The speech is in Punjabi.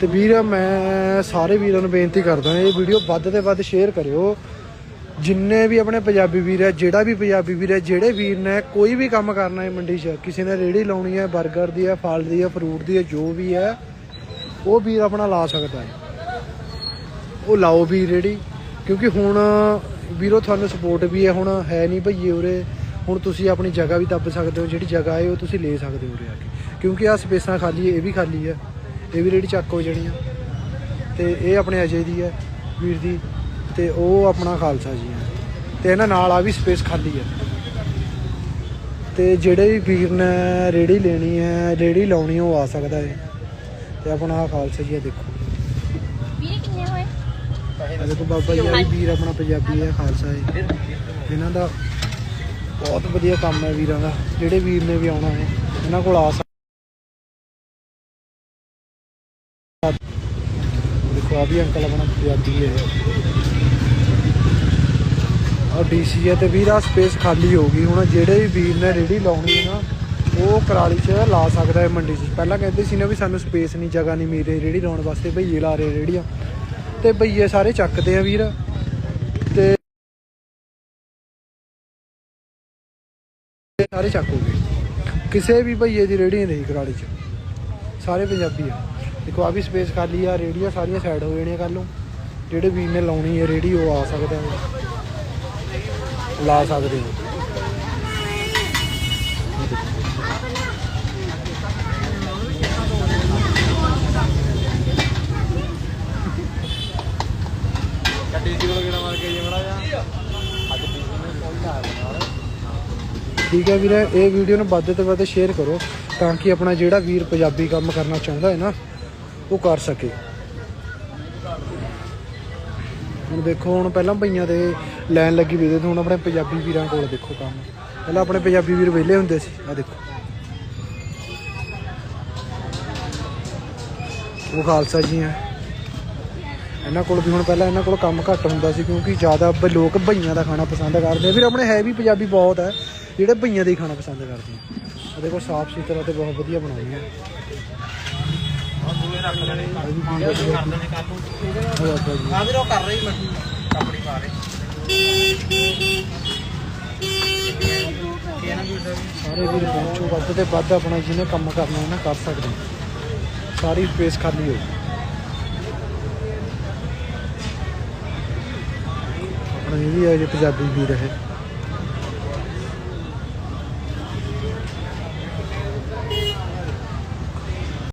ਤੇ ਵੀਰ, ਮੈਂ ਸਾਰੇ ਵੀਰਾਂ ਨੂੰ ਬੇਨਤੀ ਕਰਦਾ ਇਹ ਵੀਡੀਓ ਵੱਧ ਤੇ ਵੱਧ ਸ਼ੇਅਰ ਕਰਿਓ। ਜਿੰਨੇ ਵੀ ਆਪਣੇ ਪੰਜਾਬੀ ਵੀਰ ਹੈ, ਜਿਹੜਾ ਵੀ ਪੰਜਾਬੀ ਵੀਰ ਹੈ, ਜਿਹੜੇ ਵੀਰ ਨੇ ਕੋਈ ਵੀ ਕੰਮ ਕਰਨਾ ਹੈ ਮੰਡੀ 'ਚ, ਕਿਸੇ ਨੇ ਰੇੜੀ ਲਾਉਣੀ ਹੈ 버ਗਰ ਦੀ ਹੈ, ਫਲ ਦੀ ਹੈ ਫਰੂਟ ਦੀ ਹੈ, ਜੋ ਵੀ ਹੈ, ਉਹ ਵੀਰ ਆਪਣਾ ਲਾ ਸਕਦਾ ਹੈ। ਉਹ ਲਾਓ ਵੀ ਰੇੜੀ ਕਿਉਂਕਿ ਹੁਣ ਵੀਰੋ ਤੁਹਾਨੂੰ ਸਪੋਰਟ ਵੀ ਹੈ, ਹੁਣ ਹੈ ਨਹੀਂ ਭਈਏ ਉਰੇ। ਹੁਣ ਤੁਸੀਂ ਆਪਣੀ ਜਗ੍ਹਾ ਵੀ ਦੱਬ ਸਕਦੇ ਹੋ, ਜਿਹੜੀ ਜਗ੍ਹਾ ਹੈ, ਉਹ ਤੁਸੀਂ ਲੈ ਸਕਦੇ ਹੋ ਉਰੇ ਆ ਕੇ। ਕਿਉਂਕਿ ਆ ਸਪੇਸਾਂ ਖਾਲੀ ਇਹ ਵੀ ਖਾਲੀ ਹੈ। ਇਹ ਵੀ ਰੇੜੀ ਚੱਕ ਹੋ ਜਾਣੀ ਆ। ਤੇ ਇਹ ਆਪਣੇ ਅਜੇ ਦੀ ਹੈ ਵੀਰ ਦੀ। ਤੇ ਉਹ ਆਪਣਾ ਖਾਲਸਾ ਜੀ ਹੈ। ਤੇ ਇਹਨਾਂ ਨਾਲ ਆ ਵੀ ਸਪੇਸ ਖਾਲੀ ਹੈ। ਤੇ ਜਿਹੜੇ ਵੀ ਵੀਰ ਨੇ ਰੇੜੀ ਲੈਣੀ ਹੈ ਰੇੜੀ ਲਾਉਣੀ ਉਹ ਆ ਸਕਦਾ ਹੈ। ਤੇ ਆਪਣਾ ਖਾਲਸਾ ਜੀ ਹੈ ਦੇਖੋ। ਵੀਰੇ ਕਿੰਨੇ ਹੋਏ? ਦੇਖੋ ਬਾਬਾ ਜੀ ਆ ਵੀਰ ਆਪਣਾ ਪੰਜਾਬੀ ਹੈ ਖਾਲਸਾ ਹੈ। ਇਹਨਾਂ ਦਾ ਬਹੁਤ ਵਧੀਆ ਕੰਮ ਹੈ ਵੀਰਾਂ ਦਾ। ਜਿਹੜੇ ਵੀਰ ਨੇ ਵੀ ਆਉਣਾ ਹੈ ਇਹਨਾਂ ਕੋਲ ਆ ਸਕ- ਦੇਖੋ ਆ ਵੀ ਅੰਕਲ ਆਪਣਾ ਔਰ ਡੀਸੀ ਤੇ ਵੀਰ ਆ ਸਪੇਸ ਖਾਲੀ ਹੋ ਗਈ। ਹੁਣ ਜਿਹੜੇ ਵੀ ਵੀਰ ਨੇ ਰੇੜੀ ਲਾਉਣੀ ਹੈ ਨਾ, ਉਹ ਕਰਾਲੀ 'ਚ ਲਾ ਸਕਦਾ ਹੈ ਮੰਡੀ 'ਚ। ਪਹਿਲਾਂ ਕਹਿੰਦੇ ਸੀ ਨਾ ਵੀ ਸਾਨੂੰ ਸਪੇਸ ਨਹੀਂ, ਜਗ੍ਹਾ ਨਹੀਂ ਮਿਲ ਰਹੀ ਰੇੜੀ ਲਾਉਣ ਵਾਸਤੇ ਭਈਏ ਲਾ ਰਹੇ ਰੇੜੀਆਂ ਤੇ ਭਈਏ ਸਾਰੇ ਚੱਕਦੇ ਆ ਵੀਰ। ਤੇ ਸਾਰੇ ਚੱਕੋਗੇ ਕਿਸੇ ਵੀ ਭਈਏ ਦੀ ਰੇੜੀ ਨਹੀਂ ਕਰਾਲੀ 'ਚ। ਸਾਰੇ ਪੰਜਾਬੀ ਆ। ਦੇਖੋ ਆ ਵੀ ਸਪੇਸ ਖਾਲੀ ਆ ਰੇੜੀਆਂ ਸਾਰੀਆਂ ਸਾਈਡ ਹੋ ਜਾਣੀਆਂ ਕੱਲ ਨੂੰ। ਜਿਹੜੇ ਵੀਰ ਨੇ ਲਾਉਣੀ ਹੈ ਰੇੜੀ ਉਹ ਆ ਸਕਦਾ ਹੈ ਲਾ ਸਕਦੇ ਹੋ ਠੀਕ ਹੈ ਵੀਰੇ, ਇਹ ਵੀਡੀਓ ਨੂੰ ਵੱਧ ਤੋਂ ਵੱਧ ਸ਼ੇਅਰ ਕਰੋ, ਤਾਂ ਕਿ ਆਪਣਾ ਜਿਹੜਾ ਵੀਰ ਪੰਜਾਬੀ ਕੰਮ ਕਰਨਾ ਚਾਹੁੰਦਾ ਹੈ ਨਾ ਉਹ ਕਰ ਸਕੇ। ਹੁਣ ਦੇਖੋ, ਹੁਣ ਪਹਿਲਾਂ ਭਈਆਂ ਦੇ ਲਾਈਨ ਲੱਗੀ ਵੀ ਤੇ, ਹੁਣ ਆਪਣੇ ਪੰਜਾਬੀ ਵੀਰਾਂ ਕੋਲ ਦੇਖੋ ਕੰਮ। ਪਹਿਲਾਂ ਆਪਣੇ ਪੰਜਾਬੀ ਵੀਰ ਵਿਹਲੇ ਹੁੰਦੇ ਸੀ ਆ ਦੇਖੋ। ਉਹ ਖਾਲਸਾ ਜੀ ਆ ਇਹਨਾਂ ਕੋਲ ਵੀ ਹੁਣ ਪਹਿਲਾਂ ਇਹਨਾਂ ਕੋਲ ਕੰਮ ਘੱਟ ਹੁੰਦਾ ਸੀ, ਕਿਉਂਕਿ ਜ਼ਿਆਦਾ ਲੋਕ ਭਈਆਂ ਦਾ ਖਾਣਾ ਪਸੰਦ ਕਰਦੇ। ਆ ਫਿਰ ਆਪਣੇ ਹੈ ਵੀ ਪੰਜਾਬੀ ਬਹੁਤ ਹੈ, ਜਿਹੜੇ ਭਈਆਂ ਦਾ ਹੀ ਖਾਣਾ ਪਸੰਦ ਕਰਦੇ ਆ ਆ ਦੇਖੋ ਸਾਫ਼ ਸੁਥਰਾ ਤੇ ਬਹੁਤ ਵਧੀਆ ਬਣਾਉਂਦੇ ਆ। ਇਹ ਵੀ ਵੀਰ ਵਧੀਆ। ਉਹ ਬਾਬਾ ਜੀ। ਆ ਵੀਰ ਉਹ ਕਰ ਰਹੀ ਮੱਛੀ ਆਪਣੀ ਮਾਰੇ ਸਾਰੇ ਵੀਰ ਪਹੁੰਚੋ ਵੱਧ ਤੇ ਵੱਧ ਆਪਣਾ ਜਿਹਨੇ ਕੰਮ ਕਰਨਾ ਹੈ ਨਾ ਕਰ ਸਕਦੇ ਸਾਰੀ ਸਪੇਸ ਖਾਲੀ ਹੋ ਆਪਣਾ ਇਹ ਵੀ ਹੈ ਜੇ ਪੰਜਾਬੀ ਵੀਰ ਹੈ